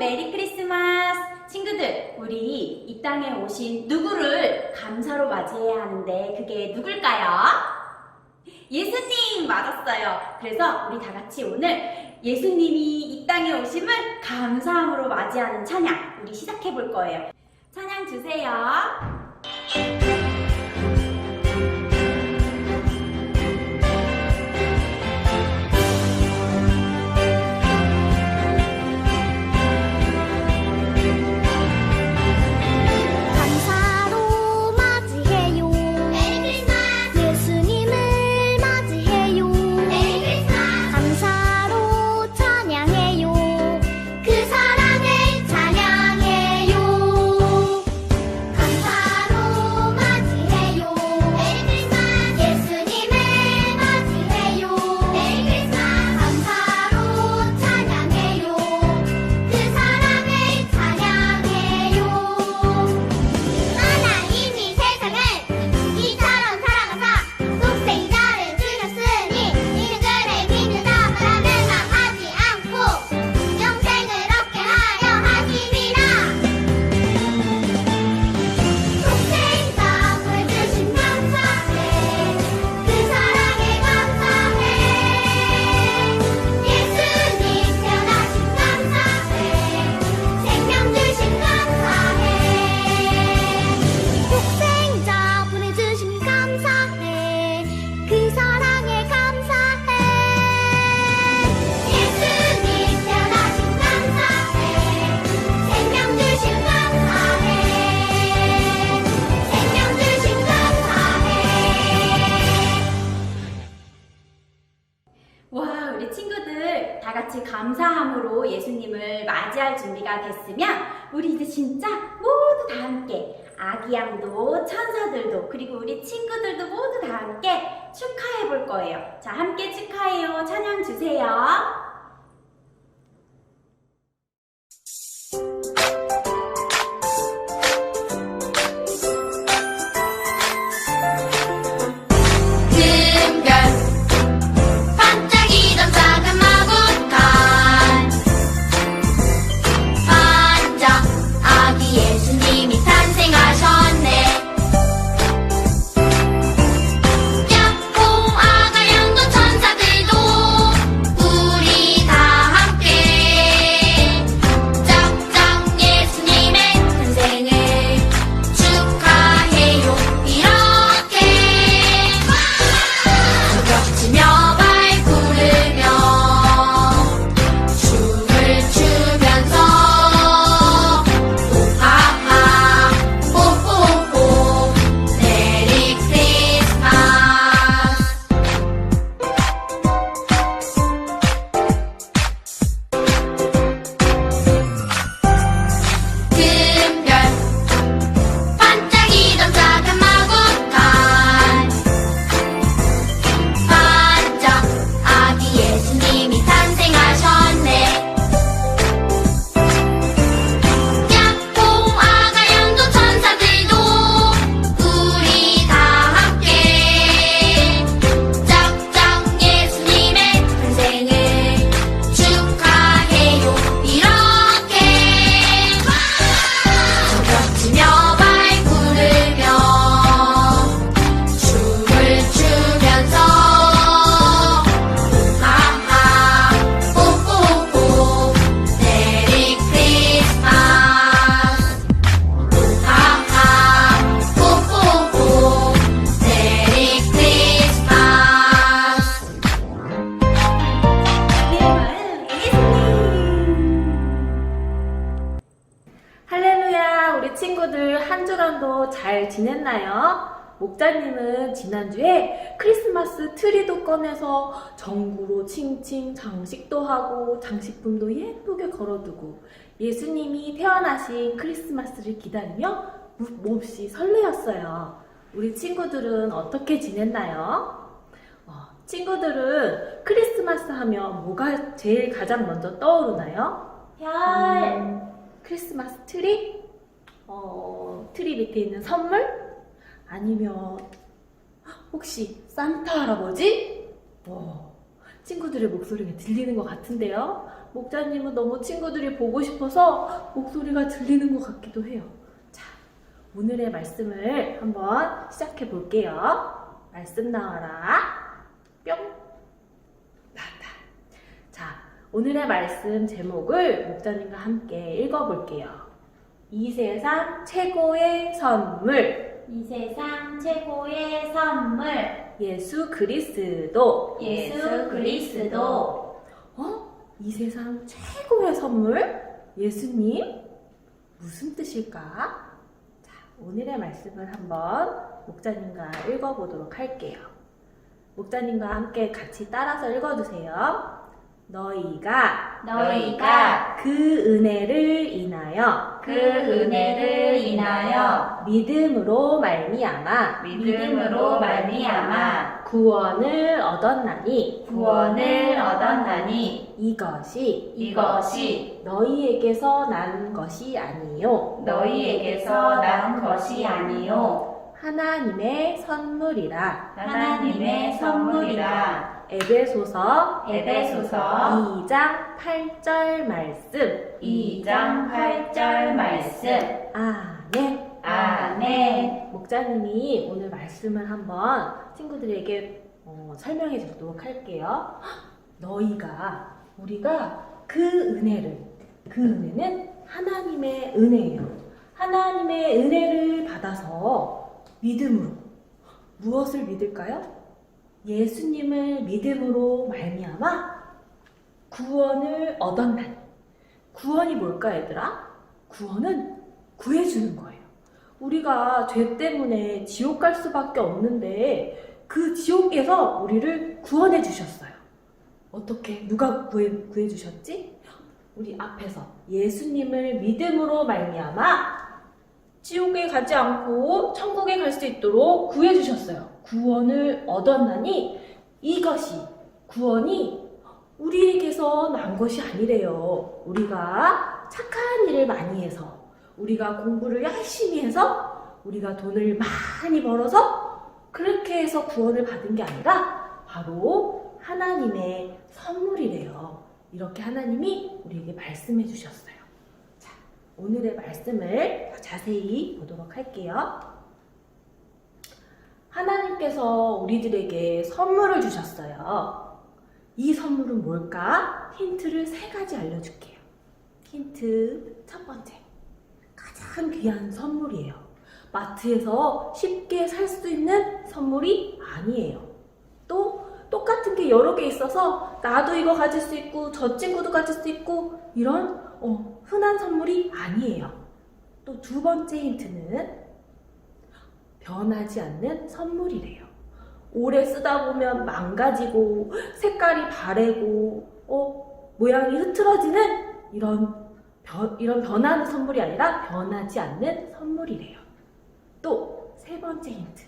메리 크리스마스! 친구들, 우리 이 땅에 오신 누구를 감사로 맞이해야 하는데 그게 누굴까요? 예수님 맞았어요. 그래서 우리 다 같이 오늘 예수님이 이 땅에 오심을 감사함으로 맞이하는 찬양 우리 시작해 볼 거예요. 찬양 주세요. 맞이할 준비가 됐으면 우리 이제 진짜 모두 다 함께 아기 양도 천사들도 그리고 우리 친구들도 모두 다 함께 축하해 볼 거예요. 자, 함께 축하해요. 찬양 주세요. 목자님은 지난주에 크리스마스 트리도 꺼내서 전구로 칭칭 장식도 하고 장식품도 예쁘게 걸어두고 예수님이 태어나신 크리스마스를 기다리며 무- 몹시 설레었어요. 우리 친구들은 어떻게 지냈나요? 어, 친구들은 크리스마스 하면 뭐가 제일 가장 먼저 떠오르나요? 별. 크리스마스 트리? 어, 트리 밑에 있는 선물? 아니면 혹시 산타 할아버지? 어, 친구들의 목소리가 들리는 것 같은데요. 목자님은 너무 친구들이 보고 싶어서 목소리가 들리는 것 같기도 해요. 자, 오늘의 말씀을 한번 시작해 볼게요. 말씀 나와라. 뿅. 나왔다. 자, 오늘의 말씀 제목을 목자님과 함께 읽어볼게요. 이 세상 최고의 선물. 이 세상 최고의 선물 예수 그리스도. 예수 그리스도 어? 이 세상 최고의 선물? 예수님? 무슨 뜻일까? 자, 오늘의 말씀을 한번 목자님과 읽어보도록 할게요. 목자님과 함께 같이 따라서 읽어주세요. 너희가 너희가 그 은혜를 인하여 그 은혜를 인하여 믿음으로 말미암아 믿음으로 말미암아 구원을 얻었나니 구원을 얻었나니 이것이 이것이 너희에게서 난 것이 아니요. 너희에게서 난 것이 아니요. 하나님의 선물이라. 하나님의 선물이라 에베소서 에베소서 2장 8절 말씀. 2장 8절 말씀. 아멘 아멘 목자님이 오늘 말씀을 한번 친구들에게 어, 설명해 주도록 할게요. 너희가 우리가 그 은혜를 그 은혜는 하나님의 은혜예요. 하나님의 은혜를 받아서 믿음으로 무엇을 믿을까요? 예수님을 믿음으로 말미암아 구원을 얻었나니 구원이 뭘까 얘들아? 구원은 구해주는 거예요. 우리가 죄 때문에 지옥 갈 수밖에 없는데 그 지옥에서 우리를 구원해 주셨어요. 어떻게 누가 구해 구해 주셨지? 우리 앞에서 예수님을 믿음으로 말미암아 지옥에 가지 않고 천국에 갈 수 있도록 구해 주셨어요. 구원을 얻었나니 이것이 구원이 우리에게서 난 것이 아니래요. 우리가 착한 일을 많이 해서 우리가 공부를 열심히 해서 우리가 돈을 많이 벌어서 그렇게 해서 구원을 받은 게 아니라 바로 하나님의 선물이래요. 이렇게 하나님이 우리에게 말씀해 주셨어요. 자, 오늘의 말씀을 더 자세히 보도록 할게요. 하나님께서 우리들에게 선물을 주셨어요. 이 선물은 뭘까? 힌트를 세 가지 알려줄게요. 힌트 첫 번째. 가장 귀한 선물이에요. 마트에서 쉽게 살 수 있는 선물이 아니에요. 또 똑같은 게 여러 개 있어서 나도 이거 가질 수 있고 저 친구도 가질 수 있고 이런 어, 흔한 선물이 아니에요. 또 두 번째 힌트는 변하지 않는 선물이래요. 오래 쓰다 보면 망가지고 색깔이 바래고 어, 모양이 흐트러지는 이런 변, 이런 변하는 선물이 아니라 변하지 않는 선물이래요. 또 세 번째 힌트.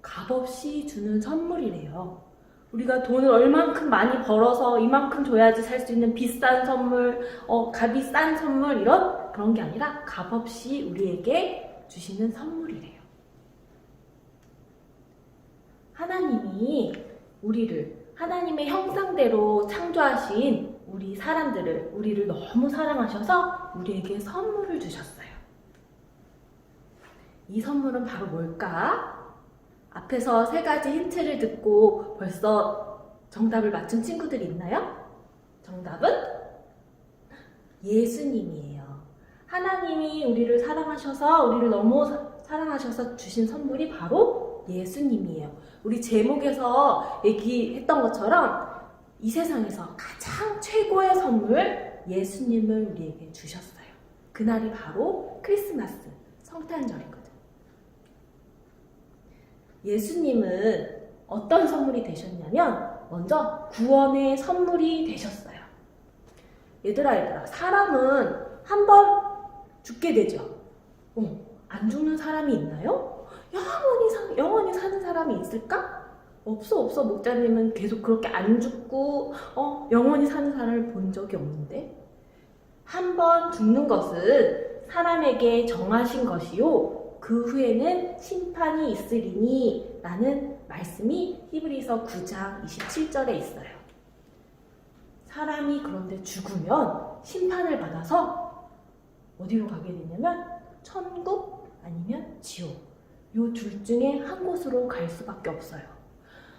값없이 주는 선물이래요. 우리가 돈을 얼만큼 많이 벌어서 이만큼 줘야지 살 수 있는 비싼 선물, 어, 값이 싼 선물, 이런 그런 게 아니라 값없이 우리에게 주시는 선물이래요. 하나님이 우리를 하나님의 형상대로 창조하신 우리 사람들을, 우리를 너무 사랑하셔서 우리에게 선물을 주셨어요. 이 선물은 바로 뭘까? 앞에서 세 가지 힌트를 듣고 벌써 정답을 맞춘 친구들이 있나요? 정답은 예수님이에요. 하나님이 우리를 사랑하셔서 우리를 너무 사- 사랑하셔서 주신 선물이 바로 예수님이에요. 우리 제목에서 얘기했던 것처럼 이 세상에서 가장 최고의 선물 예수님을 우리에게 주셨어요. 그날이 바로 크리스마스 성탄절이거든요. 예수님은 어떤 선물이 되셨냐면 먼저 구원의 선물이 되셨어요. 얘들아 얘들아 사람은 한 번 죽게 되죠. 어, 안 죽는 사람이 있나요? 영원히 사, 영원히 사는 사람이 있을까? 없어 없어 목자님은 계속 그렇게 안 죽고 어, 영원히 사는 사람을 본 적이 없는데 한 번 죽는 것은 사람에게 정하신 것이요 그 후에는 심판이 있으리니 라는 말씀이 히브리서 9장 27절에 있어요. 사람이 그런데 죽으면 심판을 받아서 어디로 가게 되냐면 천국 아니면 지옥. 요 둘 중에 한 곳으로 갈 수밖에 없어요.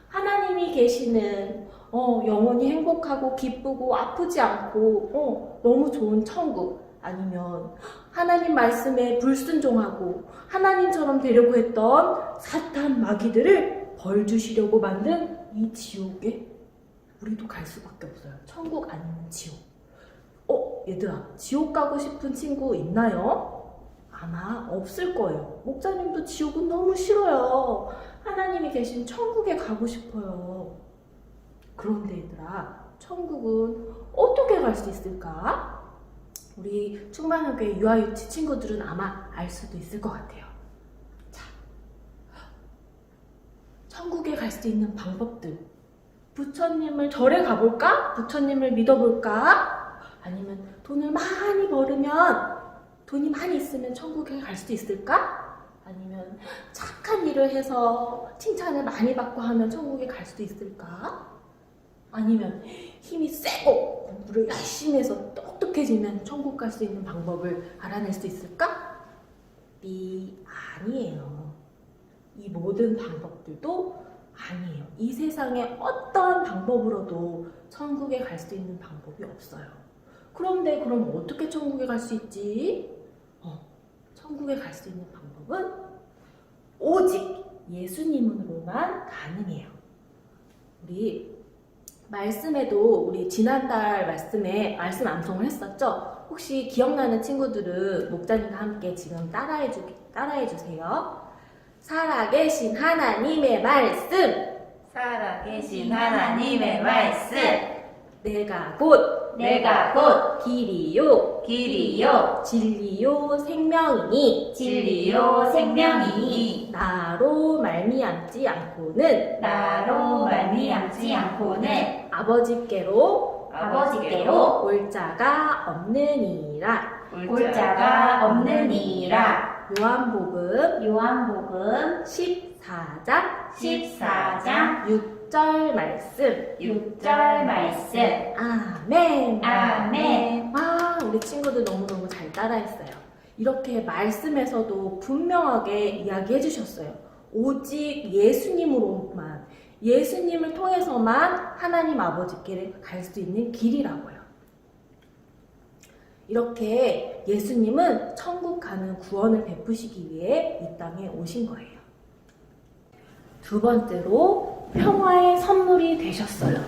하나님이 계시는 어, 영원히 행복하고 기쁘고 아프지 않고 어, 너무 좋은 천국 아니면 하나님 말씀에 불순종하고 하나님처럼 되려고 했던 사탄 마귀들을 벌 주시려고 만든 이 지옥에 우리도 갈 수밖에 없어요. 천국 아니면 지옥. 어, 얘들아, 지옥 가고 싶은 친구 있나요? 아마 없을 거예요. 목사님도 지옥은 너무 싫어요. 하나님이 계신 천국에 가고 싶어요. 그런데 얘들아, 천국은 어떻게 갈 수 있을까? 우리 충만여교회 유아유치 친구들은 아마 알 수도 있을 것 같아요. 자, 천국에 갈 수 있는 방법들. 부처님을 절에 가볼까? 부처님을 믿어볼까? 아니면 돈을 많이 벌으면 돈이 많이 있으면 천국에 갈 수도 있을까? 아니면 착한 일을 해서 칭찬을 많이 받고 하면 천국에 갈 수도 있을까? 아니면 힘이 세고 공부를 열심히 해서 똑똑해지면 천국 갈 수 있는 방법을 알아낼 수 있을까? 삐 아니에요. 이 모든 방법들도 아니에요. 이 세상에 어떠한 방법으로도 천국에 갈 수 있는 방법이 없어요. 그런데 그럼 어떻게 천국에 갈 수 있지? 어, 천국에 갈 수 있는 방법은 오직 예수님으로만 가능해요. 우리 말씀에도 우리 지난달 말씀에 말씀 암송을 했었죠? 혹시 기억나는 친구들은 목자님과 함께 지금 따라해 주, 따라해 주세요. 살아계신 하나님의 말씀, 살아계신 하나님의 말씀, 내가 곧 내가 곧 길이요, 길이요, 진리요, 생명이니 진리요, 생명이니 나로 말미암지 않고는 나로 말미암지 않고는 아버지께로 아버지께로 올 자가 없느니라. 올 자가 없느니라. 요한복음 요한복음 14장 14장 6 절 말씀. 6절 말씀. 아멘. 아멘. 와, 우리 친구들 너무너무 잘 따라했어요. 이렇게 말씀에서도 분명하게 이야기해 주셨어요. 오직 예수님으로만, 예수님을 통해서만 하나님 아버지께 갈 수 있는 길이라고요. 이렇게 예수님은 천국 가는 구원을 베푸시기 위해 이 땅에 오신 거예요. 두 번째로 평화의 선물이 되셨어요.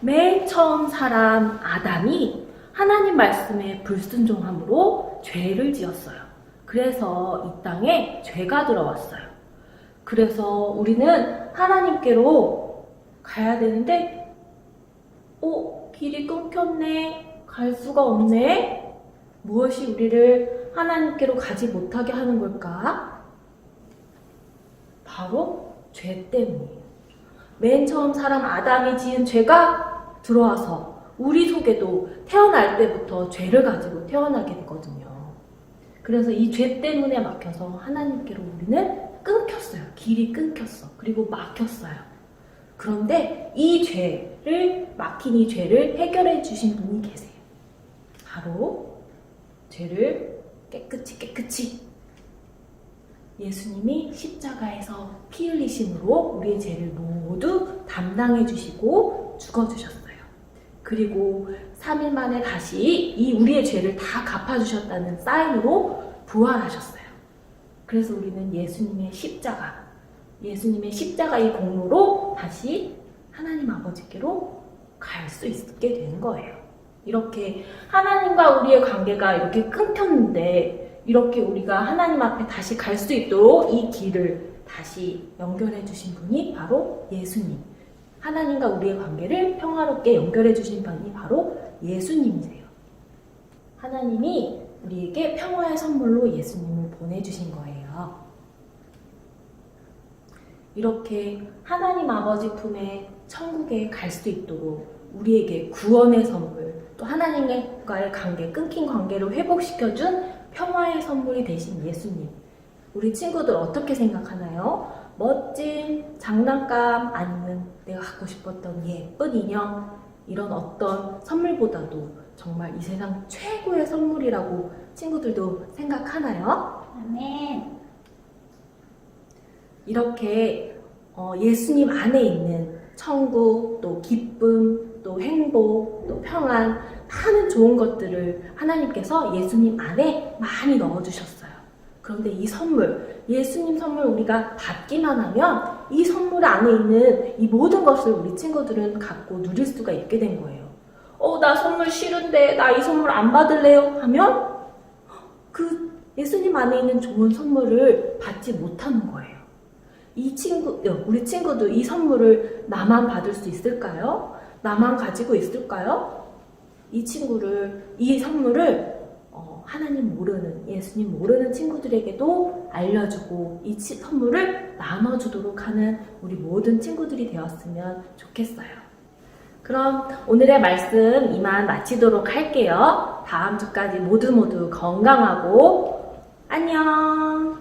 맨 처음 사람 아담이 하나님 말씀에 불순종함으로 죄를 지었어요. 그래서 이 땅에 죄가 들어왔어요. 그래서 우리는 하나님께로 가야 되는데, 어, 길이 끊겼네. 갈 수가 없네. 무엇이 우리를 하나님께로 가지 못하게 하는 걸까? 바로 죄 때문이에요. 맨 처음 사람 아담이 지은 죄가 들어와서 우리 속에도 태어날 때부터 죄를 가지고 태어나게 되거든요. 그래서 이 죄 때문에 막혀서 하나님께로 우리는 끊겼어요. 길이 끊겼어. 그리고 막혔어요. 그런데 이 죄를, 막힌 이 죄를 해결해 주신 분이 계세요. 바로 죄를 깨끗이 깨끗이 예수님이 십자가에서 피 흘리심으로 우리의 죄를 모두 담당해 주시고 죽어 주셨어요. 그리고 3일 만에 다시 이 우리의 죄를 다 갚아 주셨다는 사인으로 부활하셨어요. 그래서 우리는 예수님의 십자가, 예수님의 십자가 의 공로로 다시 하나님 아버지께로 갈 수 있게 되는 거예요. 이렇게 하나님과 우리의 관계가 이렇게 끊겼는데 이렇게 우리가 하나님 앞에 다시 갈 수 있도록 이 길을 다시 연결해 주신 분이 바로 예수님. 하나님과 우리의 관계를 평화롭게 연결해 주신 분이 바로 예수님이세요. 하나님이 우리에게 평화의 선물로 예수님을 보내주신 거예요. 이렇게 하나님 아버지 품에 천국에 갈 수 있도록 우리에게 구원의 선물, 또 하나님과의 관계, 끊긴 관계를 회복시켜준 평화의 선물이 되신 예수님. 우리 친구들 어떻게 생각하나요? 멋진 장난감 아니면 내가 갖고 싶었던 예쁜 인형 이런 어떤 선물보다도 정말 이 세상 최고의 선물이라고 친구들도 생각하나요? 아멘. 이렇게 어, 예수님 안에 있는 천국, 또 기쁨, 또 행복, 또 평안, 많은 좋은 것들을 하나님께서 예수님 안에 많이 넣어주셨어요. 그런데 이 선물, 예수님 선물 우리가 받기만 하면 이 선물 안에 있는 이 모든 것을 우리 친구들은 갖고 누릴 수가 있게 된 거예요. 어, 나 선물 싫은데, 나 이 선물 안 받을래요? 하면 그 예수님 안에 있는 좋은 선물을 받지 못하는 거예요. 이 친구, 어, 우리 친구도 이 선물을 나만 받을 수 있을까요? 나만 가지고 있을까요? 이 친구를, 이 선물을 어, 하나님 모르는, 예수님 모르는 친구들에게도 알려주고 이 치- 선물을 나눠주도록 하는 우리 모든 친구들이 되었으면 좋겠어요. 그럼 오늘의 말씀 이만 마치도록 할게요. 다음 주까지 모두 모두 건강하고 안녕!